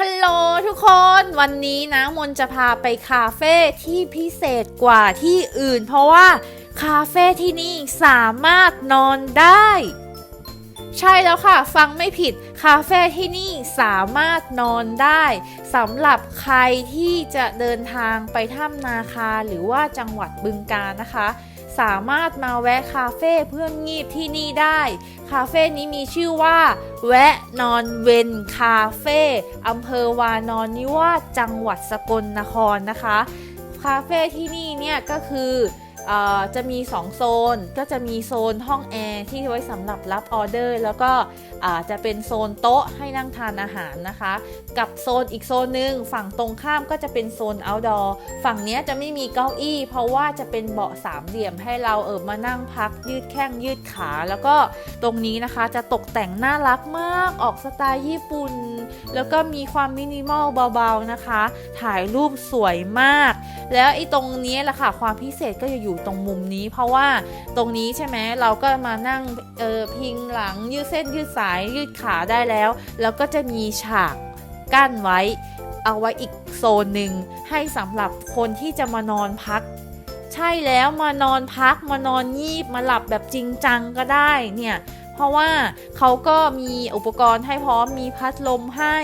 ฮัลโหลทุกคนวันนี้นะมนจะพาไปคาเฟ่ที่พิเศษกว่าที่อื่น เพราะว่าคาเฟ่ที่นี่สามารถนอนได้ ใช่แล้วค่ะ ฟังไม่ผิดคาเฟ่ที่นี่สามารถนอนได้สำหรับใครที่จะเดินทางไปถ้ำนาคาหรือว่าจังหวัดบึงกาฬนะคะ สามารถมาแวะคาเฟ่เพื่องีบที่นี่ได้ คาเฟ่นี้มีชื่อว่า แวะนอนเวนคาเฟ่อำเภอวานอนนิวาสจังหวัดสกลนครนะคะ คาเฟ่ที่นี่เนี่ยก็คือ จะมี 2 โซนก็จะมีโซนห้องแอร์ที่ไว้สำหรับรับออเดอร์ แล้วก็จะเป็นโซนโต๊ะให้นั่งทานอาหารนะคะ กับโซนอีกโซนหนึ่งฝั่งตรงข้ามก็จะเป็นโซน outdoor ฝั่งนี้จะไม่มีเก้าอี้ เพราะว่าจะเป็นเบาะสามเหลี่ยมให้เราเออมานั่งพักยืดแข้งยืดขา แล้วก็ตรงนี้นะคะจะตกแต่งน่ารักมากออกสไตล์ญี่ปุ่น แล้วก็มีความมินิมอลเบาๆนะคะ ถ่ายรูปสวยมาก แล้วไอ้ตรงนี้แหละค่ะความพิเศษก็จะอยู่ตรงมุมนี้ เพราะว่าตรงนี้ใช่ไหมเราก็มานั่งเออพิงหลังยืดเส้นยืดสายยืดขาได้แล้ว แล้วก็จะมีฉากกั้นไว้ เอาไว้อีกโซนหนึ่งให้สำหรับคนที่จะมานอนพักใช่แล้วมานอนพักมานอนงีบมาหลับแบบจริงจังก็ได้เนี่ย เพราะว่าเขาก็มีอุปกรณ์ให้พร้อมมีพัดลมให้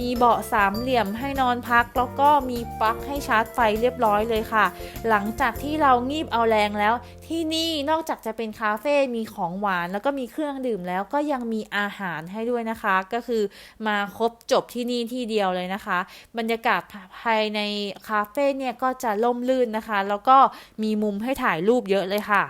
มีเบาะสามเหลี่ยมให้นอนพัก แล้วก็มีปลั๊กให้ชาร์จไฟเรียบร้อยเลยค่ะ หลังจากที่เรางีบเอาแรงแล้ว ที่นี่นอกจากจะเป็นคาเฟ่มีของหวานแล้วก็มีเครื่องดื่มแล้วก็ยังมีอาหารให้ด้วยนะคะ ก็คือมาครบจบที่นี่ที่เดียวเลยนะคะ บรรยากาศภายในคาเฟ่เนี่ยก็จะล่มลื่นนะคะ แล้วก็มีมุมให้ถ่ายรูปเยอะเลยค่ะ